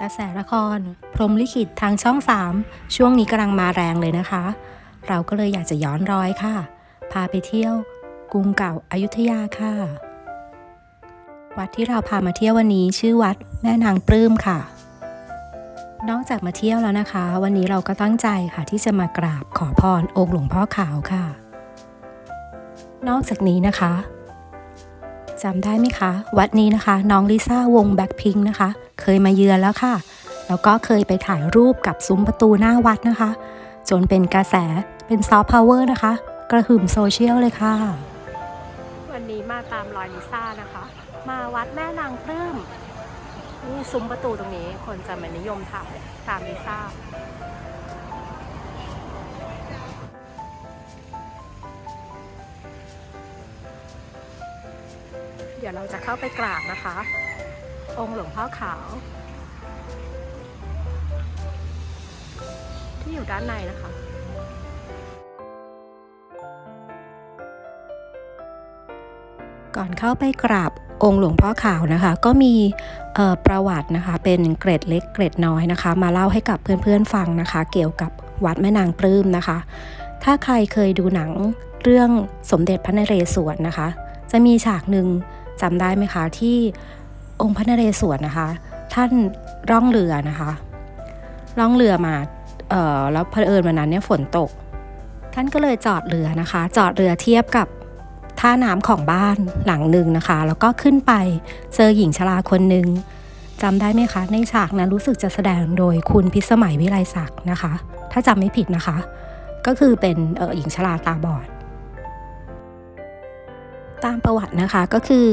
กระแสละคร พรมลิขิตทางช่อง 3 ช่วงนี้กำลังมาแรงเลยนะคะ เราก็เลยอยากจะย้อนรอยค่ะ พาไปเที่ยวกรุงเก่าอายุทยาค่ะ วัดที่เราพามาเที่ยววันนี้ชื่อวัดแม่นางปลื้มค่ะ นอกจากมาเที่ยวแล้วนะคะ วันนี้เราก็ตั้งใจค่ะที่จะมากราบขอพรองค์หลวงพ่อขาวค่ะ นอกจากนี้นะคะจำได้ไหมคะ วัดนี้นะคะ น้องลิซ่าวงแบ็คพิงนะคะ เคยมาเยือนแล้วค่ะ แล้วก็เคยไปถ่ายรูปกับซุ้มประตูหน้าวัดนะคะ จนเป็นกระแสเป็นซอฟต์พาวเวอร์นะคะ กระหึ่มโซเชียลเลยค่ะ วันนี้มาตามรอยลิซ่านะคะ มาวัดแม่นางปลื้มนี่ซุ้มประตูตรงนี้คนจะมานิยมถ่ายตามลิซ่าเดี๋ยวเราจะเข้าไปกราบนะคะ องค์หลวงพ่อขาว ที่อยู่ด้านในนะคะก่อนเข้าไปกราบองค์หลวงพ่อขาวนะคะ ก็มีประวัตินะคะ เป็นเกร็ดเล็กเกร็ดน้อยนะคะ มาเล่าให้กับเพื่อนๆฟังนะคะ เกี่ยวกับวัดแม่นางปลื้มนะคะ ถ้าใครเคยดูหนังเรื่องสมเด็จพระนเรศวรนะคะ จะมีฉากหนึ่งจำได้ไหมคะที่ องค์พระนเรศวรนะคะ ท่านร่องเรือนะคะ ร่องเรือมาเอ่อแล้วเผอิญวันนั้นเนี่ยฝนตก ท่านก็เลยจอดเรือนะคะ จอดเรือเทียบกับท่าน้ำของบ้านหลังหนึ่งนะคะ แล้วก็ขึ้นไปเจอหญิงชราคนหนึ่งจำได้ไหมคะ ในฉากนั้นรู้สึกจะแสดงโดยคุณพิสมัยวิไลศักดิ์นะคะ ถ้าจำไม่ผิดนะคะ ก็คือเป็นออหญิงชราตาบอด ตามประวัตินะคะก็คือ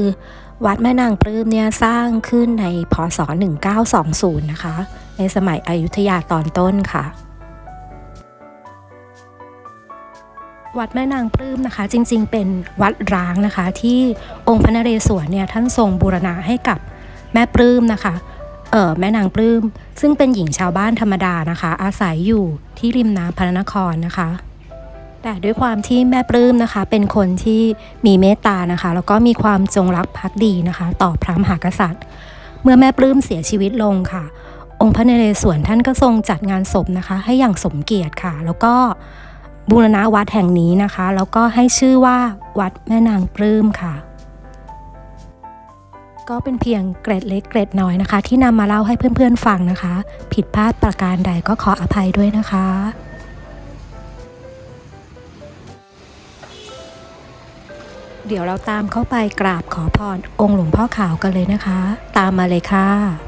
วัดแม่นางปลื้มเนี่ยสร้างขึ้นในพศ 1920 นะคะ ในสมัยอยุธยาตอนต้นค่ะ วัดแม่นางปลื้มนะคะ จริงๆ เป็นวัดร้างนะคะ ที่องค์พระนเรศวรเนี่ยท่านทรงบูรณะให้กับแม่ปลื้มนะคะเออแม่นางปลื้มซึ่งเป็นหญิงชาวบ้านธรรมดานะคะ อาศัยอยู่ที่ริมน้ำพระนครนะคะ แต่ด้วยความที่แม่ปลื้มนะคะ เป็นคนที่มีเมตตานะคะ แล้วก็มีความจงรักภักดีนะคะ ต่อพระมหากษัตริย์ เมื่อแม่ปลื้มเสียชีวิตลงค่ะ องค์พระนเรศวรท่านก็ทรงจัดงานศพนะคะ ให้อย่างสมเกียรติค่ะ แล้วก็บูรณะวัดแห่งนี้นะคะ แล้วก็ให้ชื่อว่าวัดแม่นางปลื้มค่ะ ก็เป็นเพียงเกร็ดเล็กเกร็ดน้อยนะคะ ที่นำมาเล่าให้เพื่อนๆฟังนะคะ ผิดพลาดประการใดก็ขออภัยด้วยนะคะ เดี๋ยวเราตามเข้าไปกราบขอพรองค์หลวงพ่อขาวกันเลยนะคะ ตามมาเลยค่ะ